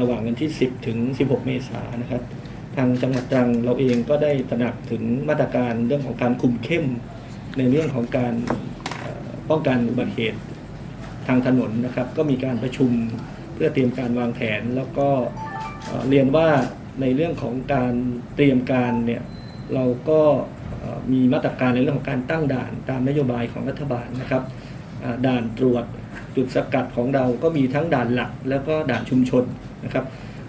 ระหว่างวันที่ 10 ถึง 16 เมษายนนะครับ ทางจังหวัดตรังเราเองก็ได้ตระหนักถึงมาตรการเรื่องของการคุมเข้ม ในเรื่องของการป้องกันอุบัติเหตุทางถนนนะครับ ก็มีการประชุมเพื่อเตรียมการวางแผน แล้วก็เรียนว่าในเรื่องของการเตรียมการเนี่ยเราก็มีมาตรการในเรื่องของการตั้งด่านตามนโยบายของรัฐบาลนะครับด่านตรวจ จุดสกัดของเราก็มีทั้งด่านหลักแล้วก็ด่านชุมชนนะครับ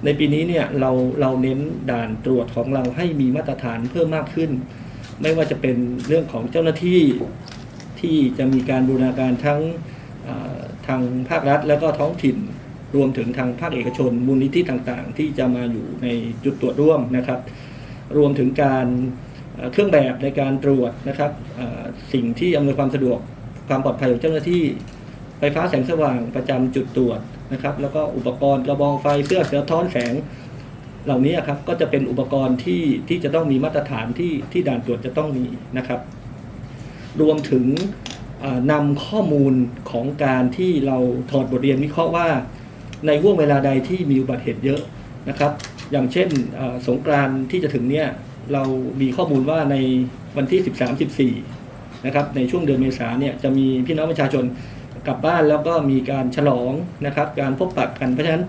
ในปีนี้เนี่ยเราเราเน้นด่านตรวจของเราให้มีมาตรฐานเพิ่มมากขึ้น ไม่ว่าจะเป็นเรื่องของเจ้าหน้าที่ที่จะมีการบูรณาการทั้งทางภาครัฐ แล้วก็ท้องถิ่นรวมถึงทางภาคเอกชน มูลนิธิต่างๆ ที่จะมาอยู่ในจุดตรวจร่วมนะครับ รวมถึงการเครื่องแบบในการตรวจนะครับสิ่งที่อำนวยความสะดวกความปลอดภัยของเจ้าหน้าที่ ฟฟ้าแสงสว่างประจำจุดตรวจนะครับ แล้วก็อุปกรณ์กระบองไฟเสื้อสะท้อนแสง เหล่านี้ครับก็จะเป็นอุปกรณ์ที่ที่จะต้องมีมาตรฐานที่ที่ด่านตรวจจะต้องมีนะครับ รวมถึงอ่านำข้อมูลของการที่เราถอดบทเรียนวิเคราะห์ว่า ในห่วงเวลาใดที่มีอุบัติเหตุเยอะนะครับ อย่างเช่นสงกรานที่จะถึงเนี่ยเรามีข้อมูลว่าในวันที่ 13 14นะครับในช่วงเดือนเมษาเนี่ยจะมีพี่น้องประชาชน กลับบ้านแล้วก็มีการฉลองนะครับ การพบปะกันเพราะฉะนั้น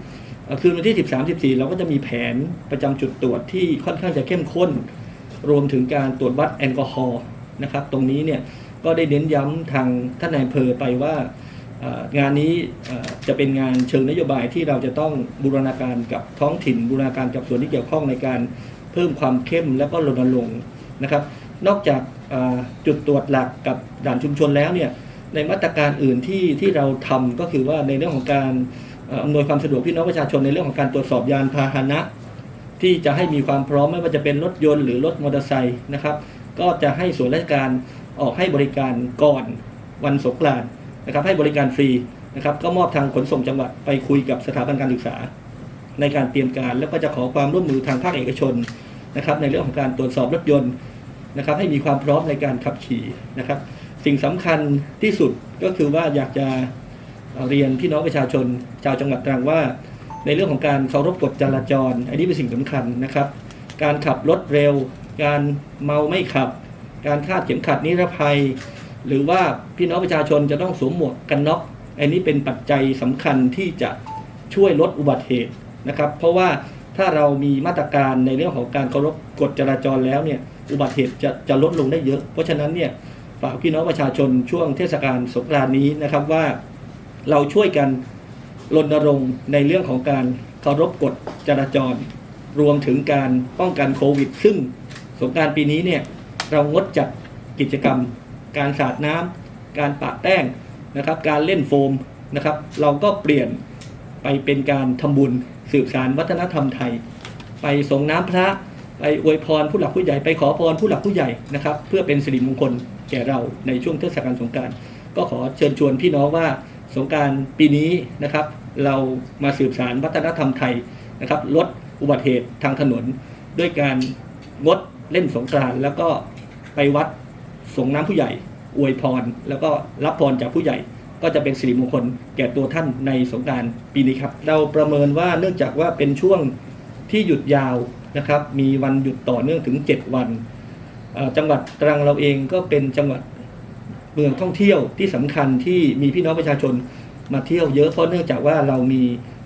คืนวันที่ 13 14 เราก็จะมีแผนประจำจุดตรวจที่ค่อนข้างจะเข้มข้น รวมถึงการตรวจวัดแอลกอฮอล์นะครับ ตรงนี้เนี่ยก็ได้เน้นย้ำทางท่านนายอำเภอไปว่างานนี้จะเป็นงานเชิงนโยบายที่เราจะต้องบูรณาการกับท้องถิ่น บูรณาการกับส่วนที่เกี่ยวข้องในการเพิ่มความเข้มและก็รณรงค์นะครับ นอกจากจุดตรวจหลักกับด่านชุมชนแล้วเนี่ย ในมาตรการอื่นที่ที่เราทำก็คือว่าในเรื่องของการเอ่ออำนวยความสะดวกพี่น้องประชาชนในเรื่องของการตรวจสอบยานพาหนะ ที่จะให้มีความพร้อมไม่ว่าจะเป็นรถยนต์หรือรถมอเตอร์ไซค์นะครับก็จะให้ส่วนราชการออกให้บริการก่อนวันสงกรานต์นะครับให้บริการฟรีนะครับก็มอบทางขนส่งจังหวัดไปคุยกับสถาบันการศึกษา ในการเตรียมการแล้วก็จะขอความร่วมมือทางภาคเอกชนนะครับในเรื่องของการตรวจสอบรถยนต์นะครับให้มีความพร้อมในการขับขี่นะครับ สิ่งสำคัญที่สุดก็คือว่าอยากจะเรียนพี่น้องประชาชน ชาวจังหวัดตรังว่า ในเรื่องของการเคารพกฎจราจร อันนี้เป็นสิ่งสำคัญนะครับ การขับรถเร็ว การเมาไม่ขับ การคาดเข็มขัดนิรภัย หรือว่าพี่น้องประชาชนจะต้องสวมหมวกกันน็อกอันนี้เป็นปัจจัยสำคัญที่จะช่วยลดอุบัติเหตุนะครับ เพราะว่าถ้าเรามีมาตรการในเรื่องของการเคารพกฎจราจรแล้วเนี่ยอุบัติเหตุจะจะลดลงได้เยอะ เพราะฉะนั้นเนี่ย ฝากพี่น้องประชาชนช่วงเทศกาลสงกรานต์นี้นะครับว่าเราช่วยกันรณรงค์ในเรื่องของการเคารพกฎจราจร รวมถึงการป้องกันโควิด ซึ่งสงการปีนี้เนี่ยเรางดจัดกิจกรรม การสาดน้ำการปะแป้งนะครับ การเล่นโฟมนะครับ เราก็เปลี่ยนไปเป็นการทำบุญสืบสารวัฒนธรรมไทย ไปส่งน้ำพระไปอวยพรผู้หลักผู้ใหญ่ไปขอพรผู้หลักผู้ใหญ่นะครับ เพื่อเป็นสิริมงคล แก่เราในช่วงเทศกาลสงการก็ขอเชิญชวนพี่น้องว่าสงการปีนี้นะครับ เรามาสืบสารวัฒนธรรมไทยนะครับ ลดอุบัติเหตุทางถนน ด้วยการงดเล่นสงกรานต์แล้วก็ไปวัดส่งน้ำผู้ใหญ่ อวยพร แล้วก็รับพรจากผู้ใหญ่ ก็จะเป็นสิริมงคลแก่ตัวท่านในสงการปีนี้ครับ เราประเมินว่าเนื่องจากว่าเป็นช่วงที่หยุดยาวนะครับ มีวันหยุดต่อเนื่องถึง 7 วัน จังหวัดตรังเราเองก็เป็นจังหวัดเมืองท่องเที่ยวที่สำคัญที่มีพี่น้องประชาชนมาเที่ยวเยอะเพราะเนื่องจากว่าเรามี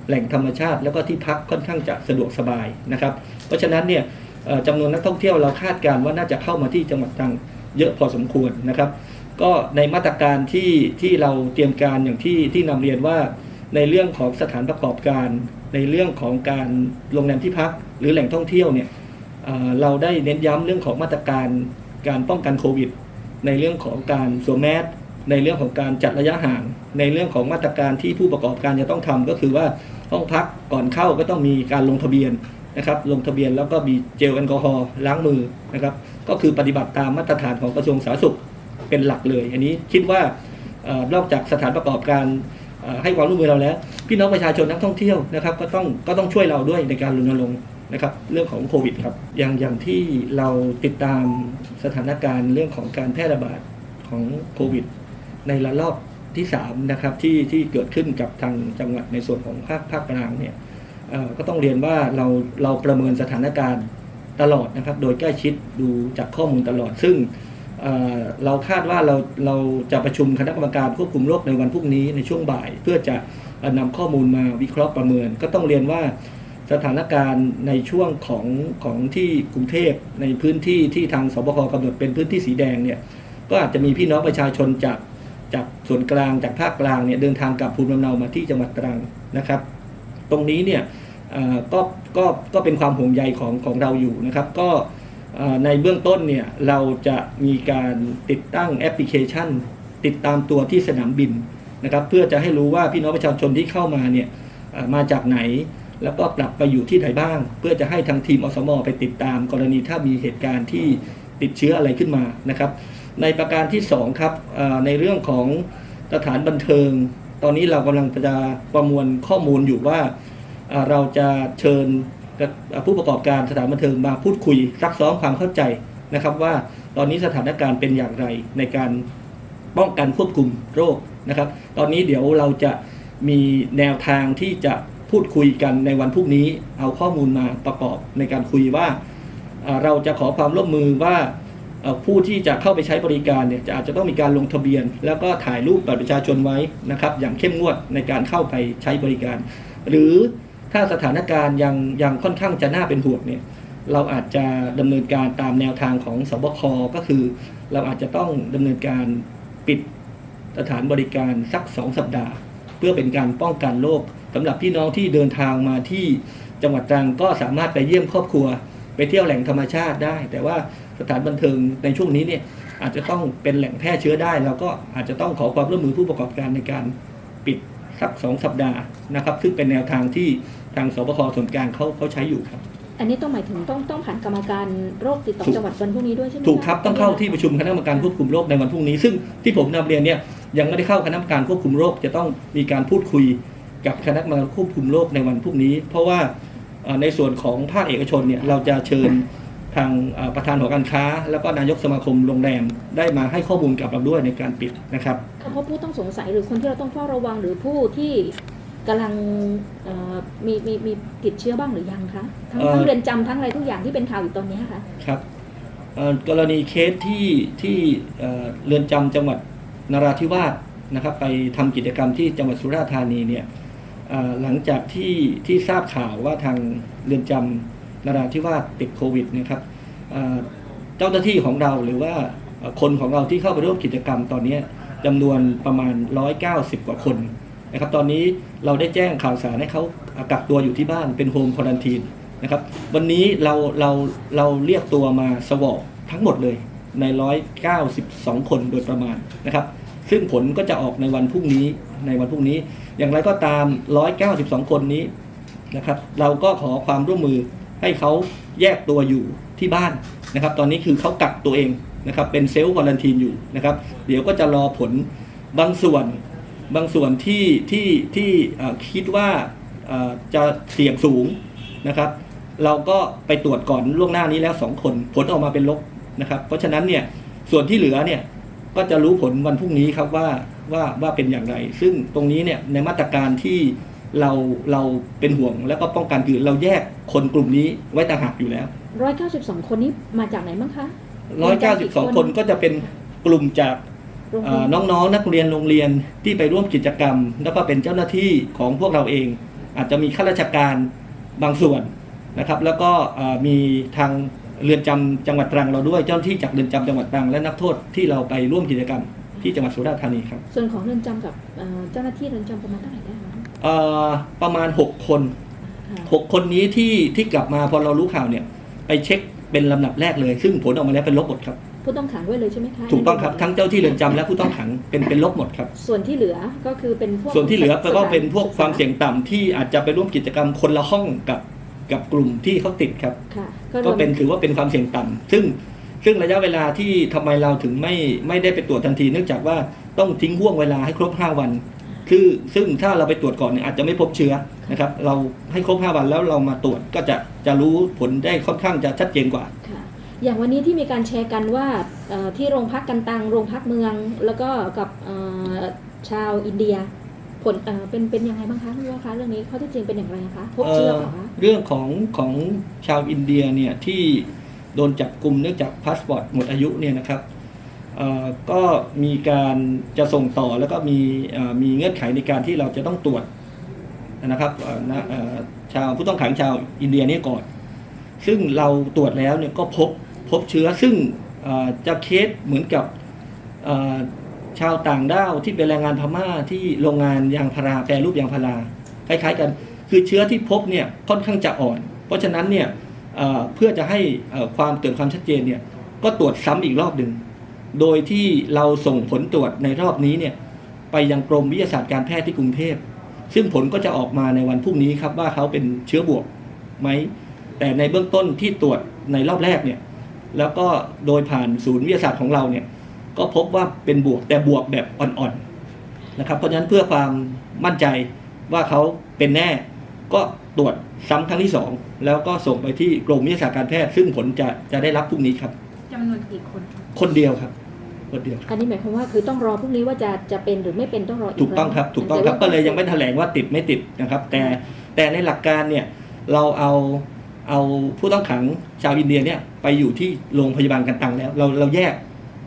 แหล่งธรรมชาติแล้วก็ที่พักค่อนข้างจะสะดวกสบายนะครับ เพราะฉะนั้นเนี่ยจำนวนนักท่องเที่ยวเราคาดการณ์ว่าน่าจะเข้ามาที่จังหวัดตรังเยอะพอสมควรนะครับ ก็ในมาตรการที่ที่เราเตรียมการอย่างที่ที่นำเรียนว่าในเรื่องของสถานประกอบการ ในเรื่องของการโรงแรมที่พัก หรือแหล่งท่องเที่ยวเนี่ย เราได้เน้นย้ำเรื่องของมาตรการการป้องกันโควิด ในเรื่องของการสวมแมสในเรื่องของการจัดระยะห่าง ในเรื่องของมาตรการที่ผู้ประกอบการจะต้องทำก็คือว่าห้องพักก่อนเข้าก็ต้องมีการลงทะเบียนนะครับลงทะเบียนแล้วก็มีเจลแอลกอฮอล์ล้างมือนะครับก็คือปฏิบัติตามมาตรฐานของกระทรวงสาธารณสุขเป็นหลักเลย อันนี้คิดว่าอนอกจากสถานประกอบการให้ความร่วมมือเราแล้ว พี่น้องประชาชนนักท่องเที่ยวนะครับก็ต้องก็ต้องช่วยเราด้วยในการรณรงค์ นะครับเรื่องของโควิดครับอย่างอย่างที่เราติดตามสถานการณ์เรื่องของการแพร่ระบาดของโควิด ในระลอกที่3นะครับที่ที่เกิดขึ้นกับทางจังหวัดในส่วนของภาคภาคกลางเนี่ยก็ต้องเรียนว่าเราเราประเมินสถานการณ์ตลอดนะครับ โดยใกล้ชิดดูจากข้อมูลตลอด ซึ่งเเราคาดว่าเราเราจะประชุมคณะกรรมการควบคุมโรคในวันพรุ่งนี้ในช่วงบ่าย เพื่อจะเอ่อนำข้อมูลมาวิเคราะห์ประเมิน ก็ต้องเรียนว่า สถานการณ์ในช่วงของของที่กรุงเทพในพื้นที่ที่ทางสบคกำหนดเป็นพื้นที่สีแดงเนี่ยก็อาจจะมีพี่น้องประชาชนจากจากส่วนกลางจากภาคกลางเนี่ยเดินทางกลับภูมิลำเนามาที่จังหวัดตรังนะครับ ตรงนี้เนี่ยก็ก็ก็เป็นความห่วงใยของของเราอยู่นะครับ ก็ในเบื้องต้นเนี่ยเราจะมีการติดตั้งแอปพลิเคชัน ติดตามตัวที่สนามบินนะครับ เพื่อจะให้รู้ว่าพี่น้องประชาชนที่เข้ามาเนี่ยมาจากไหน แล้วก็กลับไปอยู่ที่ไหนบ้าง เพื่อจะให้ทางทีมอสมอไปติดตาม กรณีถ้ามีเหตุการณ์ที่ติดเชื้ออะไรขึ้นมานะครับ ในประการที่สองครับในเรื่องของสถานบันเทิง ตอนนี้เรากำลังจะประมวลข้อมูลอยู่ว่าเราจะเชิญผู้ประกอบการสถานบันเทิงมาพูดคุยซักซ้อมความเข้าใจนะครับ ว่าตอนนี้สถานการณ์เป็นอย่างไรในการป้องกันควบคุมโรคนะครับ ตอนนี้เดี๋ยวเราจะมีแนวทางที่จะ พูดคุยกันในวันพรุ่งนี้เอาข้อมูลมาประกอบในการคุยว่าเราจะขอความร่วมมือว่าผู้ที่จะเข้าไปใช้บริการเนี่ยจะอาจจะต้องมีการลงทะเบียน แล้วก็ถ่ายรูปบัตรประชาชนไว้นะครับ อย่างเข้มงวดในการเข้าไปใช้บริการ หรือถ้าสถานการณ์ยังยังค่อนข้างจะน่าเป็นห่วงเนี่ยเราอาจจะดำเนินการตามแนวทางของสบคก็คือ เราอาจจะต้องดำเนินการปิดสถานบริการสักสองสัปดาห์ เพื่อเป็นการป้องกันโรค สำหรับพี่น้องที่เดินทางมาที่จังหวัดตรังก็สามารถไปเยี่ยมครอบครัว ไปเที่ยวแหล่งธรรมชาติได้ แต่ว่าสถานบันเทิงในช่วงนี้เนี่ยอาจจะต้องเป็นแหล่งแพร่เชื้อได้ เราก็อาจจะต้องขอความร่วมมือผู้ประกอบการในการปิดสักสองสัปดาห์นะครับ ซึ่งเป็นแนวทางที่ทางสบคส่วนกลางเขาเขาใช้อยู่ครับ อันนี้ต้องหมายถึงต้องต้องผ่านกรรมการโรคติดต่อถูกจังหวัดวันพรุ่งนี้ด้วยใช่ไหมถูกครับต้องเข้าที่ประชุมคณะกรรมการควบคุมโรคในวันพรุ่งนี้ ซึ่งที่ผมนำเรียนเนี่ยยังไม่ได้เข้าคณะกรรมการควบคุมโรคจะต้องมีการพูดคุย กับคณะกรรมการควบคุมโรคในวันพรุ่งนี้ เพราะว่าเอ่อในส่วนของภาคเอกชนเนี่ยเราจะเชิญทางเอ่อประธานหอการค้า แล้วก็นายกสมาคมโรงแรมได้มาให้ข้อมูลกับเราด้วยในการปิดนะครับเพราะผู้ต้องสงสัยหรือคนที่เราต้องเฝ้าระวังหรือผู้ที่กำลังเอ่อมีมีมีติดเชื้อบ้างหรือยังคะทั้งเอ่อทั้งเรือนจำทั้งอะไรทุกอย่างที่เป็นข่าวอยู่ตอนนี้ค่ะครับเอ่อกรณีเคสที่ที่เอ่อเรือนจำจังหวัดนราธิวาสนะครับไปทำกิจกรรมที่จังหวัดสุราษฎร์ธานีเนี่ยเอ่อ หลังจากที่ที่ทราบข่าวว่าทางเรือนจำนราธิวาสติดโควิดเนะครับเจ้าหน้าที่ของเราหรือว่าคนของเราที่เข้าไปร่วมกิจกรรมตอนนี้จำนวนประมาณ 190 กว่าคนนะครับตอนนี้เราได้แจ้งข่าวสารให้เขากักตัวอยู่ที่บ้านเป็นโฮมควอรันทีนนะครับวันนี้เราเราเราเรียกตัวมาสวอปทั้งหมดเลยใน 192 คนโดยประมาณนะครับ ซึ่งผลก็จะออกในวันพรุ่งนี้ในวันพรุ่งนี้ อย่างไรก็ตาม 192 คนนี้นะครับ เราก็ขอความร่วมมือให้เขาแยกตัวอยู่ที่บ้านนะครับ ตอนนี้คือเขากักตัวเองนะครับ เป็นเซลล์ควอลันทีนอยู่นะครับ เดี๋ยวก็จะรอผลบางส่วนบางส่วนที่ที่ที่คิดว่าจะเสี่ยงสูงนะครับ เราก็ไปตรวจก่อนล่วงหน้านี้แล้วสองคน ผลออกมาเป็นลบนะครับ เพราะฉะนั้นเนี่ยส่วนที่เหลือเนี่ย ก็จะรู้ผลวันพรุ่งนี้ครับว่าว่าว่าเป็นอย่างไร ซึ่งตรงนี้เนี่ยในมาตรการที่เราเราเป็นห่วงแล้วก็ป้องกันคือเราแยกคนกลุ่มนี้ไว้ต่างหากอยู่แล้ว 192 คนนี้มาจากไหนบ้างคะ 192 คนก็จะเป็นกลุ่มจากโรงเรีเอ่ยอนน้องๆนักเรียนโรงเรียนที่ไปร่วมกิจกรรม แล้วก็เป็นเจ้าหน้าที่ของพวกเราเอง อาจจะมีข้าราชการบางส่วนนะครับ แล้วก็เอ่อมีทาง เรือนจำจังหวัดตรังเราด้วยเจ้าหน้าที่จากเรือนจำจังหวัดตรังและนักโทษที่เราไปร่วมกิจกรรมที่จังหวัดสุราษฎร์ธานีครับส่วนของเรือนจำกับเอ่อเจ้าหน้าที่เรือนจำประมาณเท่าไหร่ได้คะเอ่อประมาณ 6 คนค่ะ6คนนี้ที่ที่กลับมาพอเรารู้ข่าวเนี่ย ไปเช็คเป็นลำดับแรกเลย ซึ่งผลออกมาแล้วเป็นลบหมดครับผู้ต้องขังด้วยเลยใช่ไหมคะถูกต้องครับทั้งเจ้าที่เรือนจำและผู้ต้องขังเป็นเป็นลบหมดครับ ส่วนที่เหลือก็คือเป็นพวกส่วนที่เหลือก็เป็นพวกศึษความเสี่ยงต่ำที่อาจจะไปร่วมกิจกรรมคนละห้องกับ กับกลุ่มที่เขาติดครับค่ะก็เป็นถือว่าเป็นความเสี่ยงต่ำซึ่งซึ่งระยะเวลาที่ทำไมเราถึงไม่ไม่ได้ไปตรวจทันที เนื่องจากว่าต้องทิ้งห่วงเวลาให้ครบ 5 วัน คือซึ่งถ้าเราไปตรวจก่อนเนี่ยอาจจะไม่พบเชื้อนะครับ เราให้ครบ 5 วันแล้วเรามาตรวจก็จะจะรู้ผลได้ค่อนข้างจะชัดเจนกว่าค่ะอย่างวันนี้ที่มีการแชร์กันว่าเอ่อที่โรงพักกันตังโรงพักเมือง แล้วก็กับเอ่อชาวอินเดีย ผลเอ่อเป็นเป็นยังไงบ้างคะคุณว่าคะเรื่องนี้ข้อเท็จจริงเป็นอย่างไรคะพบเชื้อเปล่าคะเรื่องของของชาวอินเดียเนี่ยที่โดนจับกลุ่มเนื่องจากพาสปอร์ตหมดอายุเนี่ยนะครับก็มีการจะส่งต่อแล้วก็มีมีเงื่อนไขในการที่เราจะต้องตรวจนะครับชาวผู้ต้องขังชาวอินเดียนี่ก่อน ซึ่งเราตรวจแล้วเนี่ยก็พบพบเชื้อซึ่งจะเคสเหมือนกับ ชาวต่างด้าวที่เป็นแรงงานพม่าที่โรงงานยางพาราแปรรูปยางพาราคล้ายๆกัน คือเชื้อที่พบเนี่ยค่อนข้างจะอ่อน เพราะฉะนั้นเนี่ยเพื่อจะให้ความเกิดความชัดเจนเนี่ยก็ตรวจซ้ำอีกรอบหนึ่งโดยที่เราส่งผลตรวจในรอบนี้เนี่ยไปยังกรมวิทยาศาสตร์การแพทย์ที่กรุงเทพ ซึ่งผลก็จะออกมาในวันพรุ่งนี้ครับว่าเขาเป็นเชื้อบวกไหม แต่ในเบื้องต้นที่ตรวจในรอบแรกเนี่ยแล้วก็โดยผ่านศูนย์วิทยาศาสตร์ของเราเนี่ย ก็พบว่าเป็นบวกแต่บวกแบบอ่อนๆนะครับ เพราะฉะนั้นเพื่อความมั่นใจว่าเขาเป็นแน่ก็ตรวจซ้ำครั้งที่สองแล้วก็ส่งไปที่กรมวิทยาศาสตร์การแพทย์ ซึ่งผลจะจะได้รับพรุ่งนี้ครับจำนวนกี่คน คนเดียวครับ คนเดียวครับอันนี้หมายความว่าคือต้องรอพรุ่งนี้ว่าจะจะเป็นหรือไม่เป็นต้องรออีกถูกต้องครับ ถูกต้องครับแต่ก็ว่าเลยยังไม่แถลงว่าติดไม่ติดนะครับ แต่แต่ในหลักการเนี่ยเราเอาเอาผู้ต้องขังชาวอินเดียเนี่ยไปอยู่ที่โรงพยาบาลกันตังแล้ว เราเราแยก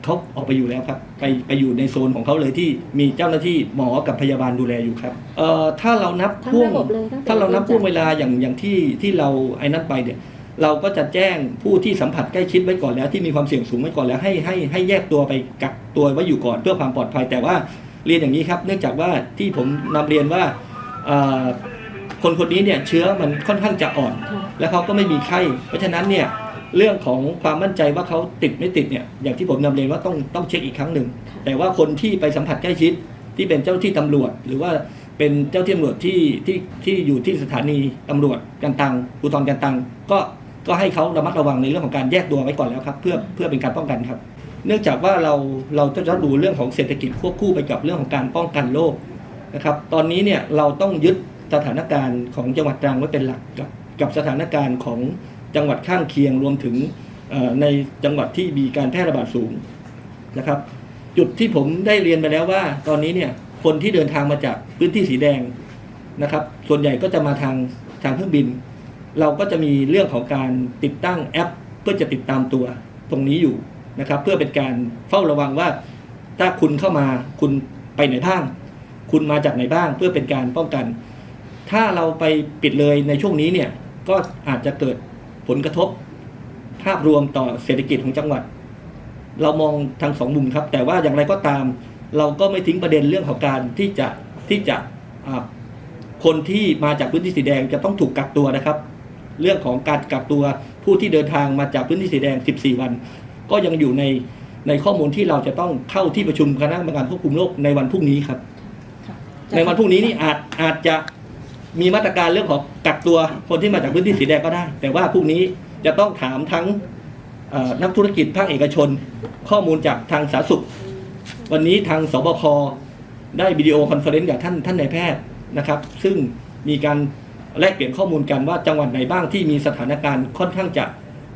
เขาออกไปอยู่แล้วครับ ไปไปอยู่ในโซนของเขาเลยที่มีเจ้าหน้าที่หมอกับพยาบาลดูแลอยู่ครับเอ่อถ้าเรานับทั้งพ่วงระบบเลยตั้งแต่ถ้าเรานับมพ่วงเวลาอย่างอย่างที่ที่เราไอ้นั่นไปเนี่ยเราก็จะแจ้งผู้ที่สัมผัสใกล้ชิดไว้ก่อนแล้ว ที่มีความเสี่ยงสูงไว้ก่อนแล้วให้ให้ให้แยกตัวไปกักตัวไว้อยู่ก่อนเพื่อความปลอดภัย แต่ว่าเรียนอย่างนี้ครับ เนื่องจากว่าที่ผมนำเรียนว่าเอ่อคนคนนี้เนี่ยเชื้อมันค่อนข้างจะอ่อนค่ะแล้วเขาก็ไม่มีไข้ เพราะฉะนั้นเนี่ย เรื่องของความมั่นใจว่าเขาติดไม่ติดเนี่ยอย่างที่ผมนำเรียนว่าต้องต้องเช็คอีกครั้งหนึ่งค่ะแต่ว่าคนที่ไปสัมผัสใกล้ชิดที่เป็นเจ้าที่ตำรวจ หรือว่าเป็นเจ้าที่ตำรวจที่ที่ที่อยู่ที่สถานีตำรวจกันตังภูธรกันตังก็ก็ให้เขาระมัดระวังในเรื่องของการแยกตัวไว้ก่อนแล้วครับเพื่อเพื่อเป็นการป้องกันครับ เนื่องจากว่าเราเราจะต้องดูเรื่องของเศรษฐกิจควบคู่ไปกับเรื่องของการป้องกันโรคนะครับ ตอนนี้เนี่ยเราต้องยึดสถานการณ์ของจังหวัดตรังไว้เป็นหลักกับกับสถานการณ์ของ จังหวัดข้างเคียงรวมถึงในจังหวัดที่มีการแพร่ระบาดสูงนะครับ จุดที่ผมได้เรียนไปแล้วว่า ตอนนี้เนี่ยคนที่เดินทางมาจากพื้นที่สีแดงนะครับ ส่วนใหญ่ก็จะมาทางทางเครื่องบิน เราก็จะมีเรื่องของการติดตั้งแอป เพื่อจะติดตามตัวตรงนี้อยู่นะครับ เพื่อเป็นการเฝ้าระวังว่า ถ้าคุณเข้ามาคุณไปไหนบ้าง คุณมาจากไหนบ้าง เพื่อเป็นการป้องกัน ถ้าเราไปปิดเลยในช่วงนี้เนี่ยก็อาจจะเกิด ผลกระทบภาพรวมต่อเศรษฐกิจของจังหวัด เรามองทางสองมุมครับ แต่ว่าอย่างไรก็ตาม เราก็ไม่ทิ้งประเด็นเรื่องของการที่จะที่จะอ่าคนที่มาจากพื้นที่สีแดงจะต้องถูกกักตัวนะครับ เรื่องของการกักตัวผู้ที่เดินทางมาจากพื้นที่สีแดง 14 วัน ก็ยังอยู่ในในข้อมูลที่เราจะต้องเข้าที่ประชุมคณะกรรมการควบคุมโรคในวันพรุ่งนี้ครับค่ะในวันพรุ่งนี้นี่อาจอาจจะ มีมาตรการเรื่องของกักตัวคนที่มาจากพื้นที่สีแดงก็ได้ แต่ว่าพรุ่งนี้จะต้องถามทั้งนักธุรกิจภาคเอกชน ข้อมูลจากทางสาธารณสุข วันนี้ทางสบคได้วิดีโอคอนเฟอเรนซ์กับท่านท่านนายแพทย์นะครับ ซึ่งมีการแลกเปลี่ยนข้อมูลกันว่าจังหวัดไหนบ้างที่มีสถานการณ์ค่อนข้างจะ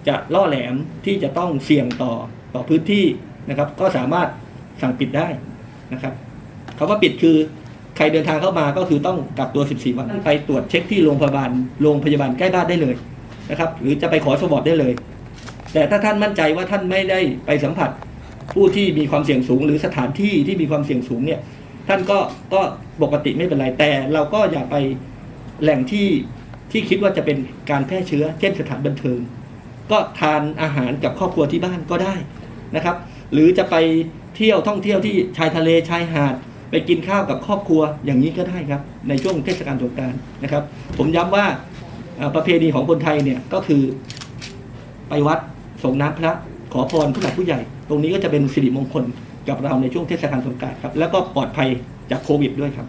จะล่อแหลมที่จะต้องเสี่ยงต่อต่อพื้นที่นะครับ ก็สามารถสั่งปิดได้นะครับคำว่าปิดคือ ใครเดินทางเข้ามาก็คือต้องกักตัว 14 วันไปตรวจเช็คที่โรงพยาบาลโรงพยาบาลใกล้บ้านได้เลยนะครับ หรือจะไปขอสวอปได้เลย แต่ถ้าท่านมั่นใจว่าท่านไม่ได้ไปสัมผัส ผู้ที่มีความเสี่ยงสูง หรือสถานที่ที่มีความเสี่ยงสูงเนี่ย ท่านก็ก็ปกติไม่เป็นไรแต่เราก็อย่าไปแหล่งที่ที่คิดว่าจะเป็นการแพร่เชื้อ เช่นสถานบันเทิง ก็ทานอาหารกับครอบครัวที่บ้านก็ได้นะครับ หรือจะไปเที่ยวท่องเที่ยวที่ชายทะเลชายหาด ไปกินข้าวกับครอบครัวอย่างนี้ก็ได้ครับ ในช่วงเทศกาลสงการนะครับ ผมย้ำว่าประเพณีของคนไทยเนี่ยก็คือไปวัดส่งน้ำพระขอพรผู้หลักผู้ใหญ่ ตรงนี้ก็จะเป็นสิริมงคลกับเราในช่วงเทศกาลสงการครับ แล้วก็ปลอดภัยจากโควิดด้วยครับ